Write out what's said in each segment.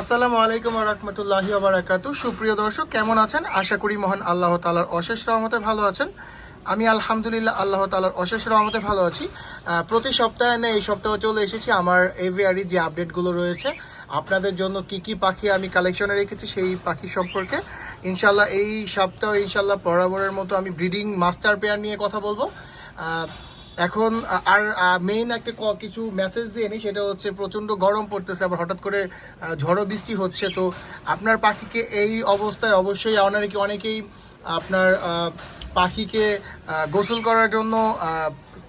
আসসালামু আলাইকুম রহমতুল্লাহি বারাকাতু সুপ্রিয় দর্শক, কেমন আছেন? আশা করি মহান আল্লাহ তালার অশেষ রহমতে ভালো আছেন। আমি আলহামদুলিল্লাহ আল্লাহ তালার অশেষ রহমতে ভালো আছি। প্রতি সপ্তাহে না, এই সপ্তাহে চলে এসেছি আমার এভিআরি যে আপডেটগুলো রয়েছে, আপনাদের জন্য কি কি পাখি আমি কালেকশনে রেখেছি সেই পাখি সম্পর্কে। ইনশাল্লাহ এই সপ্তাহ ইনশাল্লাহ বরাবরের মতো আমি ব্রিডিং মাস্টার পেয়ার নিয়ে কথা বলব। এখন আর মেইন একটা কিছু মেসেজ দিয়ে নিই, সেটা হচ্ছে প্রচণ্ড গরম পড়তেছে, আবার হঠাৎ করে ঝড়ো বৃষ্টি হচ্ছে। তো আপনার পাখিকে এই অবস্থায় অবশ্যই অনেকে অনেকেই আপনার পাখিকে গোসল করার জন্য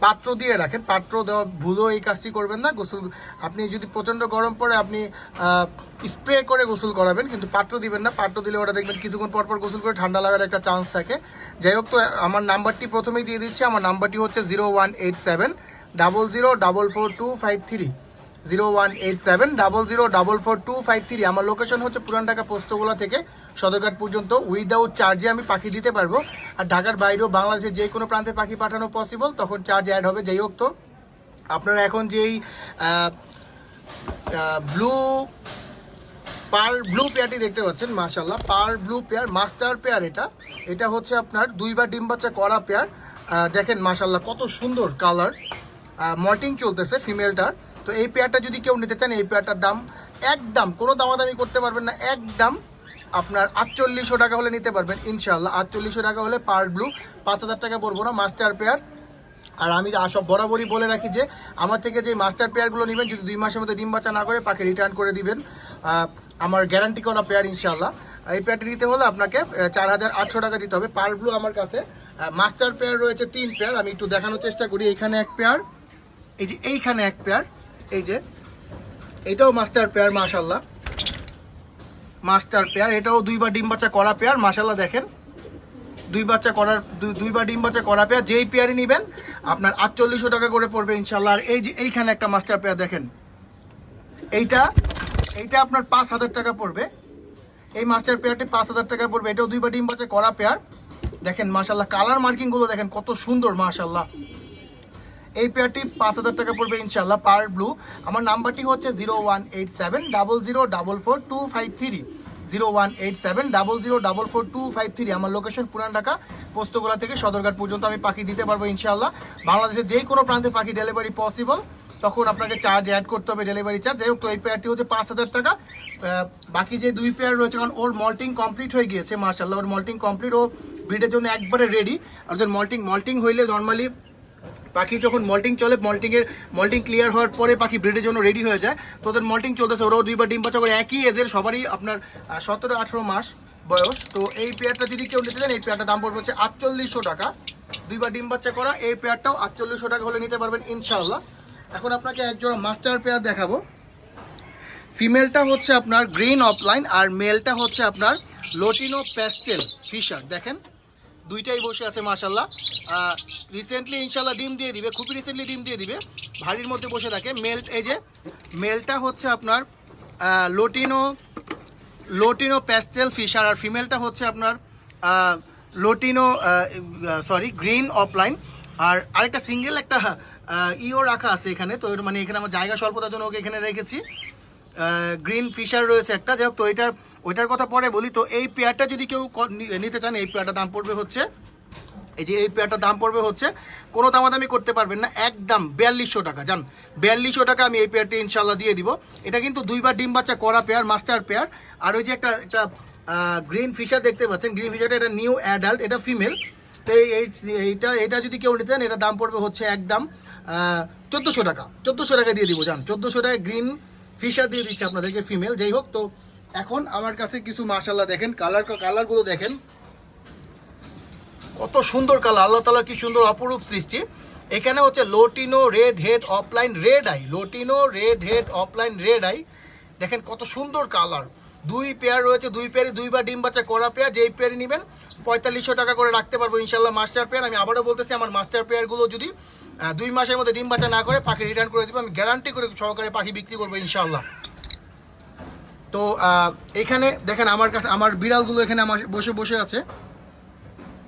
পাত্র দিয়ে রাখেন। পাত্র দেওয়া ভুলও এই কাজটি করবেন না। গোসল, আপনি যদি প্রচণ্ড গরম পড়ে, আপনি স্প্রে করে গোসল করাবেন, কিন্তু পাত্র দিবেন না। পাত্র দিলে ওটা দেখবেন কিছুক্ষণ পরপর পর গোসল করে ঠান্ডা লাগার একটা চান্স থাকে। যাই হোক, তো, আমার নাম্বারটি প্রথমেই দিয়ে দিচ্ছি। আমার নাম্বারটি হচ্ছে zero one eight seven double zero double four two five three zero one eight seven double zero double four two five three. আমার লোকেশন হচ্ছে পুরান ঢাকা পোস্তগোলা থেকে সদরঘাট পর্যন্ত। উইদাউট চার্জে আমি পাখি দিতে পারব। আর ঢাকার বাইরেও বাংলাদেশের যে কোনো প্রান্তে পাখি পাঠানো পসিবল তখন চার্জ অ্যাড হবে, যাই হোক তো। আপনারা এখন যেই ব্লু পার ব্লু পেয়ারটি দেখতে পাচ্ছেন মাশাল্লাহ পার ব্লু পেয়ার মাস্টার পেয়ার এটা। এটা হচ্ছে আপনার দুইবার ডিম বাচ্চা করা পেয়ার দেখেন মাশাল্লাহ কত সুন্দর কালার মল্টিং চলতেছে ফিমেলটার তো এই পেয়ারটা যদি কেউ নিতে চান, এই পেয়ারটার দাম একদম, কোনো দামাদামি করতে পারবেন না, একদম আপনার আটচল্লিশশো টাকা হলে নিতে পারবেন ইনশাল্লাহ আটচল্লিশশো টাকা হলে পার ব্লু পাঁচ হাজার টাকা পড়ব না মাস্টার পেয়ার আর আমি সব বরাবরই বলে রাখি যে, আমার থেকে যে মাস্টার পেয়ারগুলো নেবেন, যদি দুই মাসের মধ্যে ডিম বাচ্চা না করে পাখি রিটার্ন করে দিবেন। আমার গ্যারান্টি করা পেয়ার ইনশাল্লাহ এই পেয়ারটি নিতে হলে আপনাকে চার হাজার আটশো টাকা দিতে হবে। পার ব্লু আমার কাছে মাস্টার পেয়ার রয়েছে তিন পেয়ার আমি একটু দেখানোর চেষ্টা করি। এখানে এক পেয়ার এই যে এইখানে এক পেয়ার এই যে এটাও মাস্টার পেয়ার মাশাল্লাহ মাস্টার পেয়ার এটাও দুইবার ডিম বাচ্চা করা পেয়ার মাশাল্লাহ দেখেন। দুই বাচ্চা করার, দুই- দুইবার ডিম বাচ্চা করা পেয়ার যেই পেয়ারই নেবেন, আপনার আটচল্লিশশো টাকা করে পড়বে ইনশাল্লাহ আর এই যে এইখানে একটা মাস্টার পেয়ার দেখেন। এইটা এইটা আপনার পাঁচ হাজার টাকা পড়বে। এই মাস্টার পেয়ারটি পাঁচ হাজার টাকা পড়বে। এটাও দুইবার ডিম বাচ্চা করা পেয়ার দেখেন মাশাল্লাহ কালার মার্কিংগুলো দেখেন, কত সুন্দর মাশাল্লাহ এই পেয়ারটি পাঁচ হাজার টাকা পড়বে ইনশাল্লাহ পার ব্লু আমার নাম্বারটি হচ্ছে zero one eight seven double zero double four two five three. Zero one eight seven double zero double four two five three. আমার লোকেশন পুরান ঢাকা, পোস্তগোলা থেকে সদরঘাট পর্যন্ত আমি পাখি দিতে পারব ইনশাল্লাহ বাংলাদেশের যেই কোনো প্রান্তে পাখি ডেলিভারি পসিবল তখন আপনাকে চার্জ অ্যাড করতে হবে ডেলিভারি চার্জ যাই হোক, তো এই পেয়ারটি হচ্ছে পাঁচ হাজার টাকা। বাকি যে দুই পেয়ার রয়েছে, কারণ ওর মল্টিং কমপ্লিট হয়ে গিয়েছে মার্শাল্লাহ ওর মল্টিং কমপ্লিট ও ব্রিডের জন্য একবারে রেডি আর ওদের মল্টিং মল্টিং হইলে নর্মালি পাখি যখন মল্টিং চলে, মল্টিংয়ের, মল্টিং ক্লিয়ার হওয়ার পরে পাখি ব্রিডের জন্য রেডি হয়ে যায়। তো ওদের মল্টিং চলতেছে, ওরাও দুইবার ডিম বাচ্চা করে, একই এজের সবারই আপনার সতেরো, আঠেরো মাস বয়স। তো এই পেয়ারটা যদি কেউ নিতে চান, এই পেয়ারটার দাম পড়বে হচ্ছে আটচল্লিশশো টাকা। দুইবার ডিম বাচ্চা করা, এই পেয়ারটাও আটচল্লিশশো টাকা হলে নিতে পারবেন ইনশাল্লাহ এখন আপনাকে একজোড়া মাস্টার পেয়ার দেখাবো। ফিমেলটা হচ্ছে আপনার গ্রিন অফলাইন আর মেলটা হচ্ছে আপনার লোটিনো প্যাস্টেল ফিশার দেখেন। দুইটাই বসে আছে মাশাল্লাহ রিসেন্টলি ইনশাল্লাহ ডিম দিয়ে দিবে, খুবই রিসেন্টলি ডিম দিয়ে দিবে। ভারির মধ্যে বসে থাকে। মেল এই যে মেলটা হচ্ছে আপনার লোটিনো লোটিনো প্যাস্টেল ফিশার আর ফিমেলটা হচ্ছে আপনার লোটিনো সরি গ্রিন অফলাইন আর আরেকটা সিঙ্গেল একটা ইও রাখা আছে এখানে। তো মানে এখানে আমার জায়গা স্বল্পতার জন্য ওকে এখানে রেখেছি। গ্রিন ফিশার রয়েছে একটা। যাই তো এটার, ওইটার কথা পরে বলি, তো এই পেয়ারটা যদি কেউ নিতে চান, এই পেয়ারটা দাম পড়বে হচ্ছে, এই যে এই পেয়ারটার দাম পড়বে হচ্ছে, কোনো দামাদামি করতে পারবেন না, একদম বিয়াল্লিশশো টাকা। জান, বিয়াল্লিশশো টাকা আমি এই পেয়ারটি ইনশাল্লাহ দিয়ে দিব। এটা কিন্তু দুইবার ডিম বাচ্চা করা পেয়ার, মাস্টার পেয়ার। আর ওই যে একটা একটা গ্রিন ফিশার দেখতে পাচ্ছেন, গ্রিন ফিশারটা এটা নিউ অ্যাডাল্ট, এটা ফিমেল। তো এই, এই- এইটা এটা যদি কেউ নিতে চান এটা দাম পড়বে হচ্ছে একদম চোদ্দোশো টাকা। চোদ্দোশো টাকা দিয়ে দিব, জান, চোদ্দোশো টাকা গ্রিন ফিশার দিয়ে দিচ্ছি আপনাদেরকে ফিমেল যাই হোক, তো এখন আমার কাছে কিছু মাশাল্লাহ দেখেন কালার কালারগুলো দেখেন। কত সুন্দর কালার আল্লাহ তালার কি সুন্দর অপরূপ সৃষ্টি। এখানে হচ্ছে lutino red head opaline red eye lutino red head opaline red eye দেখেন কত সুন্দর কালার দুই পেয়ার রয়েছে, দুই পেয়ারই দুইবার ডিম বাচ্চা করা পেয়ার যেই পেয়ারই নেবেন পঁয়তাল্লিশশো টাকা করে রাখতে পারব ইনশাল্লাহ মাস্টার পেয়ার। আমি আবারও বলতেছি, আমার মাস্টার পেয়ারগুলো যদি দুই মাসের মধ্যে ডিম বাচ্চা না করে পাখি রিটার্ন করে দেবো, আমি গ্যারান্টি করে সহকারে পাখি বিক্রি করব ইনশাল্লাহ তো এখানে দেখেন আমার কাছে, আমার বিড়ালগুলো এখানে আমার বসে বসে আছে।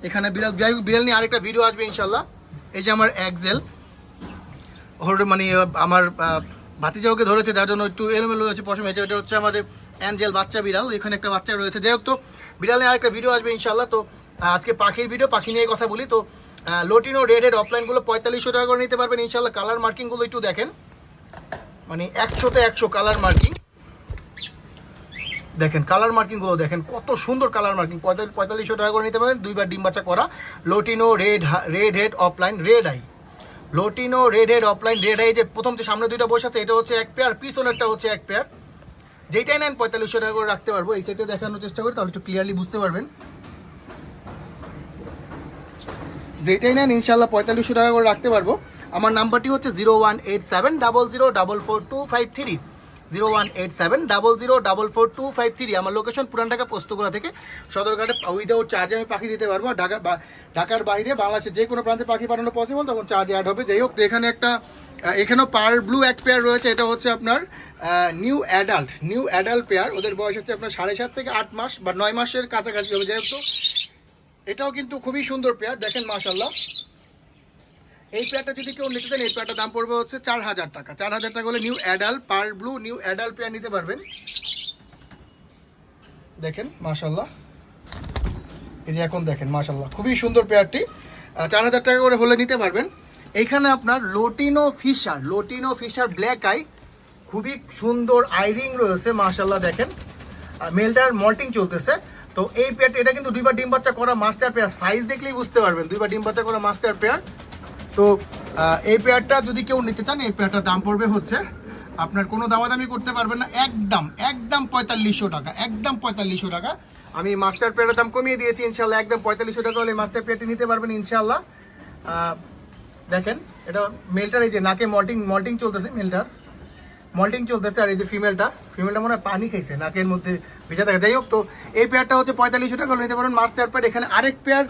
এখানে বিড়াল, যাই বিড়াল নিয়ে আরেকটা ভিডিও আসবে ইনশাল্লাহ এই যে আমার একজেল ওর মানে আমার ভাতিজা ওকে ধরেছে, যার জন্য একটু এলোমেলো হয়েছে, পশম হয়েছে। এটা হচ্ছে আমাদের অ্যাঞ্জেল বাচ্চা বিড়াল। এখানে একটা বাচ্চা রয়েছে। যাই হোক তো, বিড়ালে আরেকটা ভিডিও আসবে ইনশাল্লাহ তো আজকে পাখির ভিডিও পাখি নিয়ে কথা বলি। তো লোটিনো রেড হেড অফলাইনগুলো পঁয়তাল্লিশশো টাকা করে নিতে পারবেন ইনশাল্লাহ কালার মার্কিংগুলো একটু দেখেন। মানে একশোতে একশো কালার মার্কিং দেখেন কালার মার্কিংগুলো দেখেন। কত সুন্দর কালার মার্কিং পঁয়তাল্লিশশো টাকা করে নিতে পারবেন। দুইবার ডিম বাচ্চা করা। Lutino red red head opaline red eye lutino red head opaline red high যে প্রথম যে সামনে দুইটা বসে আছে, এটা হচ্ছে এক পেয়ার পিছনেরটা হচ্ছে এক পেয়ার যেটাই নেন, পঁয়তাল্লিশশো টাকা করে রাখতে পারব। এই সাইডে দেখানোর চেষ্টা করি, তাহলে একটু ক্লিয়ারলি বুঝতে পারবেন। যেটাই নেন ইনশাল্লাহ পঁয়তাল্লিশশো টাকা করে রাখতে পারব। আমার নাম্বারটি হচ্ছে zero one eight seven double zero double four two five three. Zero one eight seven double zero double four two five three. আমার লোকেশন পুরান ঢাকা পোস্তগোলা থেকে সদরঘাটে উইদাউট চার্জে আমি পাখি দিতে পারব। ঢাকা ঢাকার বাইরে বাংলাদেশের যে কোনো প্রান্তে পাখি পাঠানো পসিবল তখন চার্জ অ্যাড হবে। যাই হোক এখানে একটা এখানেও পার ব্লু এক পেয়ার রয়েছে। এটা হচ্ছে আপনার new adult new adult pair ওদের বয়স হচ্ছে আপনার সাড়ে সাত থেকে আট মাস বা নয় মাসের কাছাকাছি হবে। যাই হোক, তো এটাও কিন্তু খুবই সুন্দর পেয়ার দেখেন মাশাল্লাহ এই পেয়ারটা যদি কেউ নিতে চান, এই পেয়ারটার দাম পড়বে হচ্ছে চার হাজার টাকা। চার হাজার টাকা হলে নিউ অ্যাডাল পার ব্লু নিউ অ্যাডাল পেয়ার নিতে পারবেন। দেখেন মাশাল্লাহ এই যে এখন দেখেন মাশাল্লাহ খুবই সুন্দর পেয়ারটি চার হাজার টাকা করে হলে নিতে পারবেন। এইখানে আপনার lutino fisher lutino fisher black eye খুবই সুন্দর আইরিং রয়েছে মাশাল্লাহ দেখেন। মেলটার মল্টিং চলতেছে। তো এই পেয়ারটা এটা কিন্তু দুইবার ডিম বাচ্চা করা মাস্টার পেয়ার সাইজ দেখলেই বুঝতে পারবেন, দুইবার ডিম বাচ্চা করা মাস্টার পেয়ার তো এই পেয়ারটা যদি কেউ নিতে চান, এই পেয়ারটার দাম পড়বে হচ্ছে, আপনার কোনো দামাদামি করতে পারবেন না, একদম একদম পঁয়তাল্লিশশো টাকা, একদম পঁয়তাল্লিশশো টাকা। আমি মাস্টার পেয়ারের দাম কমিয়ে দিয়েছি, ইনশাল্লাহ একদম পঁয়তাল্লিশশো টাকা হলে মাস্টার পেয়ারটি নিতে পারবেন, ইনশাল্লাহ। দেখেন, এটা মেলটার এই যে নাকে মল্টিং মল্টিং চলতেছে মেলটার। মল্টিং চলতেছে আর এই যে ফিমেলটা ফিমেলটা মনে হয় পানি খাইছে, নাকের মধ্যে ভেজা থাকে। যাই হোক তো, এই পেয়ারটা হচ্ছে পঁয়তাল্লিশশো টাকা নিতে পারেন। মাস্টার পেয়ার এখানে আরেক পেয়ার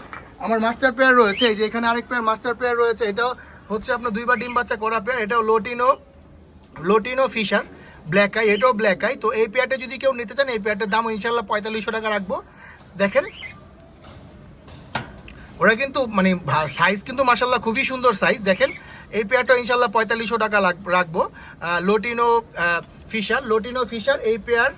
আমার মাস্টার পেয়ার রয়েছে। এই যে এখানে আরেক পেয়ার মাস্টার পেয়ার রয়েছে। এটাও হচ্ছে আপনার দুইবার ডিম বাচ্চা করা পেয়ার এটাও lutino lutino fisher black eye এটাও ব্ল্যাক আই তো এই পেয়ারটা যদি কেউ নিতে চান, এই পেয়ারটার দাম ইনশাল্লাহ পঁয়তাল্লিশশো টাকা রাখব। দেখেন, ওরা কিন্তু মানে সাইজ কিন্তু মাসাল্লাহ খুবই সুন্দর সাইজ দেখেন এই পেয়ারটা ইনশাল্লাহ পঁয়তাল্লিশশো টাকা রাখব। লোটিনো ফিশার লোটিনো ফিশার এই পেয়ার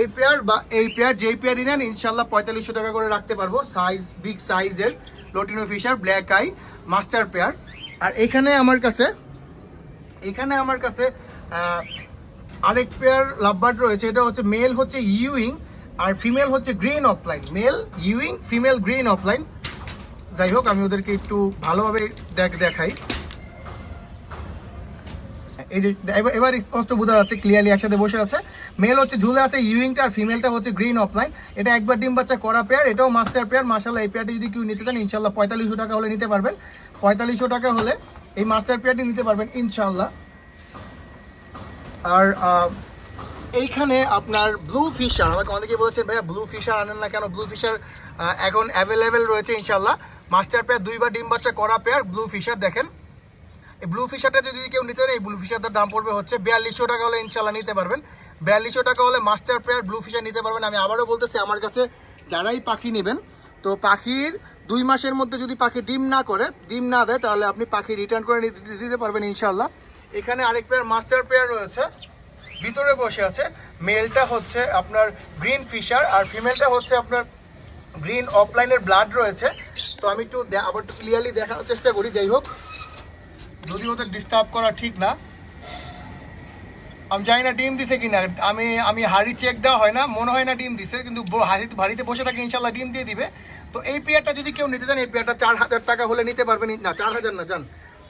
এই পেয়ার বা এই পেয়ার যেই পেয়ারই নেন, ইনশাল্লাহ পঁয়তাল্লিশশো টাকা করে রাখতে পারব। সাইজ বিগ সাইজের lutino fisher black eye master pair আর এখানে আমার কাছে, এখানে আমার কাছে আরেক পেয়ার লাভবার্ড রয়েছে। এটা হচ্ছে মেল হচ্ছে ইউইং আর ফিমেল হচ্ছে গ্রিন অফলাইন মেল ইউইং ফিমেল গ্রিন অফলাইন যাই হোক, আমি ওদেরকে একটু ভালোভাবে দেখ দেখাই। এই যে, এবার স্পষ্ট বোঝা যাচ্ছে ক্লিয়ারলি একসাথে বসে আছে। মেল হচ্ছে ঝুলে আছে ইউইংটা আর ফিমেলটা হচ্ছে গ্রিন অফলাইন এটা একবার ডিম বাচ্চা করা পেয়ার এটাও মাস্টার পেয়ার মাসাল্লাহ এই পেয়ারটি যদি কেউ নিতে চান ইনশাল্লাহ পঁয়তাল্লিশশো টাকা হলে নিতে পারবেন। পঁয়তাল্লিশশো টাকা হলে এই মাস্টার পেয়ারটি নিতে পারবেন ইনশাল্লাহ আর এইখানে আপনার ব্লু ফিশার আমাকে অনেকে বলেছেন, ভাইয়া ব্লু ফিশার আনেন না কেন? ব্লু ফিশার এখন অ্যাভেলেবেল রয়েছে ইনশাল্লাহ মাস্টার পেয়ার দুইবার ডিম বাচ্চা করা পেয়ার ব্লু ফিশার দেখেন। এই ব্লু ফিশারটা যদি কেউ নিতে চান, এই ব্লু ফিশারটার দাম পড়বে হচ্ছে বিয়াল্লিশশো টাকা হলে ইনশাল্লাহ নিতে পারবেন। বিয়াল্লিশশো টাকা হলে মাস্টার পেয়ার ব্লু ফিশার নিতে পারবেন। আমি আবারও বলতেছি, আমার কাছে যারাই পাখি নেবেন, তো পাখির দুই মাসের মধ্যে যদি পাখি ডিম না করে, ডিম না দেয়, তাহলে আপনি পাখি রিটার্ন করে দিতে পারবেন ইনশাল্লাহ এখানে আরেক পেয়ার মাস্টার পেয়ার রয়েছে। ভিতরে বসে আছে। মেলটা হচ্ছে আপনার গ্রিন ফিশার আর ফিমেলটা হচ্ছে আপনার গ্রিন অফলাইনের ব্লাড রয়েছে। তো আমি একটু আবার একটু ক্লিয়ারলি দেখানোর চেষ্টা করি, যাই হোক। যদি ওদের ডিস্টার্ব করা ঠিক না। আমি জানি না ডিম দিছে কি না আমি আমি হাড়ি চেক দেওয়া হয় না, মনে হয় না ডিম দিছে, কিন্তু হাড়িতে বসে থাকে, ইনশাল্লাহ ডিম দিয়ে দিবে। তো এই পেয়ারটা যদি কেউ নিতে চান, এই পেয়ারটা চার হাজার টাকা হলে নিতে পারবেন। না, চার হাজার না যান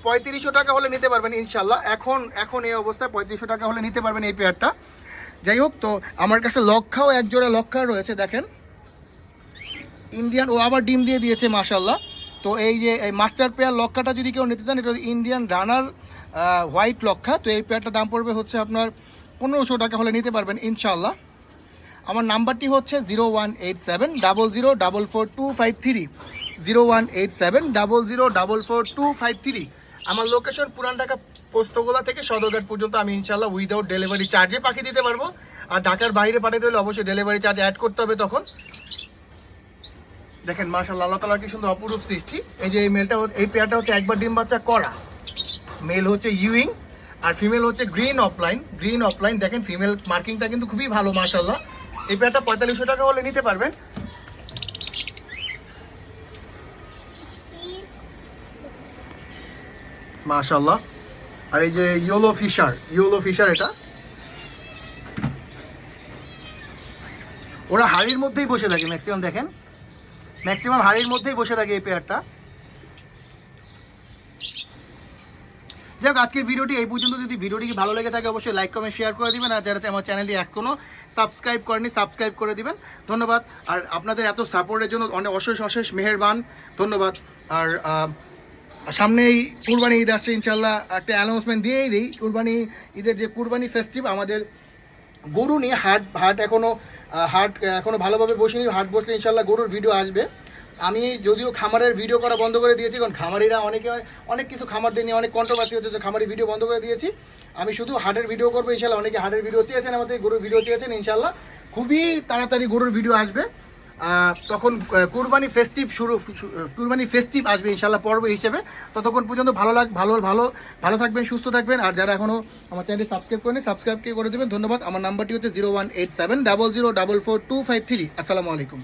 পঁয়ত্রিশশো টাকা হলে নিতে পারবেন, ইনশাল্লাহ। এখন এখন এই অবস্থায় পঁয়ত্রিশশো টাকা হলে নিতে পারবেন এই পেয়ারটা। যাই হোক, তো আমার কাছে লক্ষাও এক জোড়া লক্ষা রয়েছে, দেখেন। ইন্ডিয়ান, ও আবার ডিম দিয়ে দিয়েছে, মাশাল্লাহ। তো এই যে, এই মাস্টার পেয়ার লক্ষাটা যদি কেউ নিতে চান, এটা ইন্ডিয়ান রানার হোয়াইট লক্ষা। তো এই পেয়ারটার দাম পড়বে হচ্ছে আপনার পনেরোশো টাকা হলে নিতে পারবেন ইনশাল্লাহ আমার নাম্বারটি হচ্ছে zero one eight seven double zero double four two five three zero one eight seven double zero double four two five three আমার লোকেশন পুরান ঢাকা পোস্তগোলা থেকে সদরঘাট পর্যন্ত আমি ইনশাল্লাহ উইদাউট ডেলিভারি চার্জে পাখি দিতে পারব। আর ঢাকার বাইরে পাঠাতে হলে অবশ্যই ডেলিভারি চার্জ অ্যাড করতে হবে তখন। দেখেন মার্শাল্লাহ আল্লাহ তালা কি সুন্দর অপরূপ সৃষ্টি। এই যে এই মেলটা এই পেয়ারটা হচ্ছে একবার ডিম বাচ্চা করা। মেল হচ্ছে ইউইং আর ফিমেল হচ্ছে গ্রিন অফলাইন গ্রিন অফলাইন দেখেন ফিমেল মার্কিংটা কিন্তু খুবই ভালো মাশাল্লাহ এই পেয়ারটা পঁয়তাল্লিশশো টাকা হলে নিতে পারবেন। মাশাল্লাহ আর এই যে ইয়োলো ফিশার ইয়োলো ফিশার এটা। ওরা হাড়ির মধ্যেই বসে থাকে ম্যাক্সিমাম দেখেন। ম্যাক্সিমাম হাড়ির মধ্যেই বসে থাকে এই পেয়ারটা যাই হোক, আজকের ভিডিওটি এই পর্যন্ত। যদি ভিডিওটি ভালো লেগে থাকে, অবশ্যই লাইক কমেন্ট শেয়ার করে দিবেন। আর যারা আমার চ্যানেলটি এখনও সাবস্ক্রাইব করেনি সাবস্ক্রাইব করে দিবেন। ধন্যবাদ। আর আপনাদের এত সাপোর্টের জন্য অনেক অশেষ অশেষ মেহেরবান। ধন্যবাদ। আর সামনেই কুরবানি ঈদ আসছে ইনশাল্লাহ একটা অ্যানাউন্সমেন্ট দিয়েই দিই। কুরবানি, ঈদের যে কুরবানি ফেস্টিভ আমাদের গরু নিয়ে হাট হাট এখনও হাট এখনও ভালোভাবে বসিনি, হাট বসলে ইনশাল্লাহ গরুর ভিডিও আসবে। আমি যদিও খামারের ভিডিও করা বন্ধ করে দিয়েছি, কারণ খামারিরা অনেকে, অনেক কিছু খামারদের নিয়ে অনেক কন্ট্রোভার্সি হচ্ছে, যে ভিডিও বন্ধ করে দিয়েছি। আমি শুধু হাটের ভিডিও করব ইনশাল্লাহ অনেকে হাটের ভিডিও চেয়েছেন, আমাদের গরুর ভিডিও চেয়েছেন ইনশাল্লাহ খুবই তাড়াতাড়ি গরুর ভিডিও আসবে। তখন কুরবানি ফেস্টিভ শুরু কুরবানি ফেস্টিভ আসবে ইনশাল্লাহ পর্ব হিসেবে। ততক্ষণ পর্যন্ত ভালো লাগ, ভালো ভালো ভালো থাকবেন, সুস্থ থাকবেন। আর যারা এখনও আমার চ্যানেলটি সাবস্ক্রাইব করেনি সাবস্ক্রাইব করে দেবেন। ধন্যবাদ। আমার নাম্বারটি হচ্ছে zero one eight seven double zero double four two five three আসসালামু আলাইকুম।